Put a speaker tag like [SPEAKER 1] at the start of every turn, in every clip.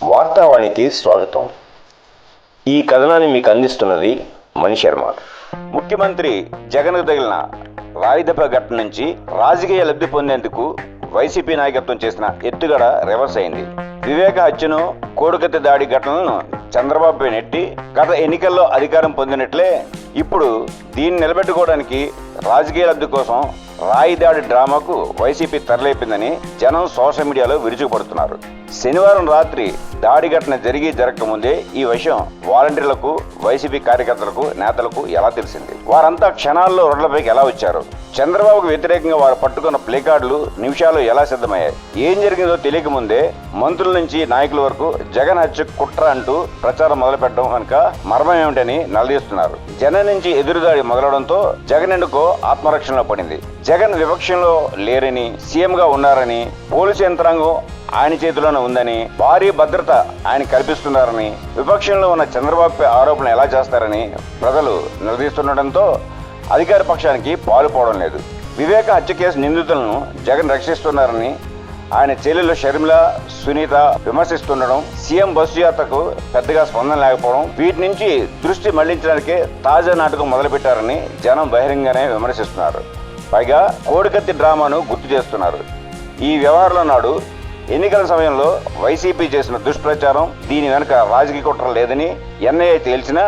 [SPEAKER 1] వార్తావాణికి స్వాగతం. ఈ కథనాన్ని మీకు అందిస్తున్నది మణి శర్మ.
[SPEAKER 2] ముఖ్యమంత్రి జగన్కు తగిలిన రాయిదెబ్బ ఘటన నుంచి రాజకీయ లబ్ధి పొందేందుకు వైసీపీ నాయకత్వం చేసిన ఎత్తుగడ రివర్స్ అయింది. వివేక హత్యను కోడికత్తి దాడి ఘటనలను చంద్రబాబుపై నెట్టి గత ఎన్నికల్లో అధికారం పొందినట్లే ఇప్పుడు దీన్ని నిలబెట్టుకోవడానికి రాజకీయ లబ్ధి కోసం రాయి దాడి డ్రామాకు వైసీపీ తరలేపిందని జనం సోషల్ మీడియాలో విరుచుకుపడుతున్నారు. శనివారం రాత్రి దాడి ఘటన జరిగి జరగకముందే ఈ విషయం వాలంటీర్లకు వైసీపీ కార్యకర్తలకు నేతలకు ఎలా తెలిసింది? వారంతా క్షణాల్లో రోడ్లపైకి ఎలా వచ్చారు? చంద్రబాబుకు వ్యతిరేకంగా వారు పట్టుకున్న ప్లేకార్డులు నిమిషాలు ఎలా సిద్ధమయ్యాయి? ఏం జరిగిందో తెలియక ముందే మంత్రుల నుంచి నాయకుల వరకు జగన్ హత్య కుట్ర అంటూ ప్రచారం మొదలుపెట్టడం కనుక మర్మం ఏమిటని నిలదీస్తున్నారు. జనం నుంచి ఎదురుదాడి మొదలవడంతో జగన్ ఎందుకో ఆత్మరక్షణలో పడింది. జగన్ విపక్షంలో లేరని సీఎంగా ఉన్నారని పోలీసు యంత్రాంగం ఆయన చేతిలోనే ఉందని భారీ భద్రత ఆయన కల్పిస్తున్నారని విపక్షంలో ఉన్న చంద్రబాబుపై ఆరోపణలు ఎలా చేస్తారని ప్రజలు నిలదీస్తుండటంతో అధికార పక్షానికి పాలుపోవడం లేదు. వివేక హత్య కేసు నిందితులను జగన్ రక్షిస్తున్నారని ఆయన చెల్లెలు షర్మిల సునీత విమర్శిస్తుండడం సీఎం బస్సు యాత్రకు పెద్దగా స్పందన లేకపోవడం వీటి నుంచి దృష్టి మళ్ళించడానికే తాజా నాటకం మొదలుపెట్టారని జనం బహిరంగంగానే విమర్శిస్తున్నారు. పైగా కోడికత్తి డ్రామాను గుర్తు చేస్తున్నారు. ఈ వ్యవహారంలో నాడు ఎన్నికల సమయంలో వైసీపీ చేసిన దుష్ప్రచారం దీని వెనుక రాజకీయ కుట్ర లేదని ఎన్ఐఏ తేల్చినా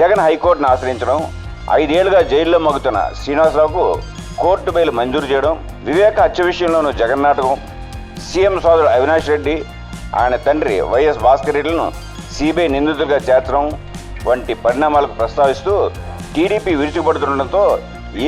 [SPEAKER 2] జగన్ హైకోర్టును ఆశ్రయించడం ఐదేళ్ళుగా జైల్లో మగ్గుతున్న శ్రీనివాసరావుకు కోర్టు బెయిల్ మంజూరు చేయడం వివేక హత్య విషయంలోనూ జగన్నాటకం సీఎం సోదరుడు అవినాష్ రెడ్డి ఆయన తండ్రి వైఎస్ భాస్కర్ రెడ్డిలను సిబిఐ నిందితులుగా చేర్చడం వంటి పరిణామాలకు ప్రస్తావిస్తూ టీడీపీ విరుచుకుపడుతుండటంతో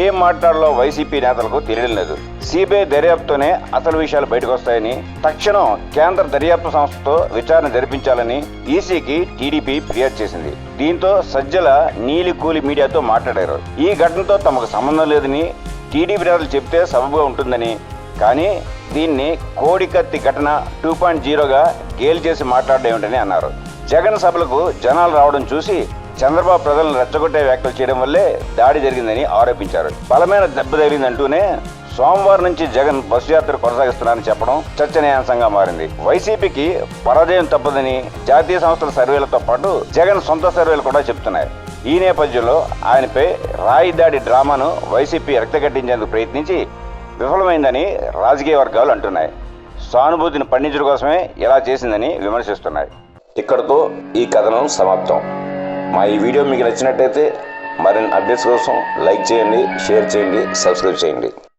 [SPEAKER 2] ఏం మాట్లాడాలో వైసీపీ నేతలకు తెలియడం లేదు. సిబిఐ దర్యాప్తునే అసలు విషయాలు బయటకు వస్తాయని తక్షణం కేంద్ర దర్యాప్తు సంస్థతో విచారణ జరిపించాలని ఈసీకి టీడీపీ ఫిర్యాదు చేసింది. దీంతో సజ్జల నీలి కూలి మీడియాతో మాట్లాడారు. ఈ ఘటనతో తమకు సంబంధం లేదని టీడీపీ నేతలు చెప్తే సబబుగా ఉంటుందని కానీ దీన్ని కోడికత్తి ఘటన టూ పాయింట్ జీరోగా గేల్ చేసి మాట్లాడడం ఏమిటని అన్నారు. జగన్ సభలకు జనాలు రావడం చూసి చంద్రబాబు ప్రజలను రెచ్చగొట్టే వ్యాఖ్యలు చేయడం వల్లే దాడి జరిగిందని ఆరోపించారు. బలమైన దెబ్బ తగిలిందంటూనే సోమవారం నుంచి జగన్ బస్సు యాత్ర కొనసాగిస్తున్నారని చెప్పడం చర్చనీయాంశంగా మారింది. వైసీపీకి పరాజయం తప్పదని జాతీయ సంస్థల సర్వేలతో పాటు జగన్ సొంత సర్వేలు కూడా చెబుతున్నాయి. ఈ నేపథ్యంలో ఆయనపై రాయి దాడి డ్రామాను వైసీపీ రక్తగట్టించేందుకు ప్రయత్నించి విఫలమైందని రాజకీయ వర్గాలు అంటున్నాయి. సానుభూతిని పండించడం కోసమే ఇలా చేసిందని విమర్శిస్తున్నాయి.
[SPEAKER 1] ఇక్కడతో ఈ కథనం సమాప్తం. మా ఈ వీడియో మీకు నచ్చినట్టయితే మరిన్ని అప్డేట్స్ కోసం లైక్ చేయండి షేర్ చేయండి సబ్స్క్రైబ్ చేయండి.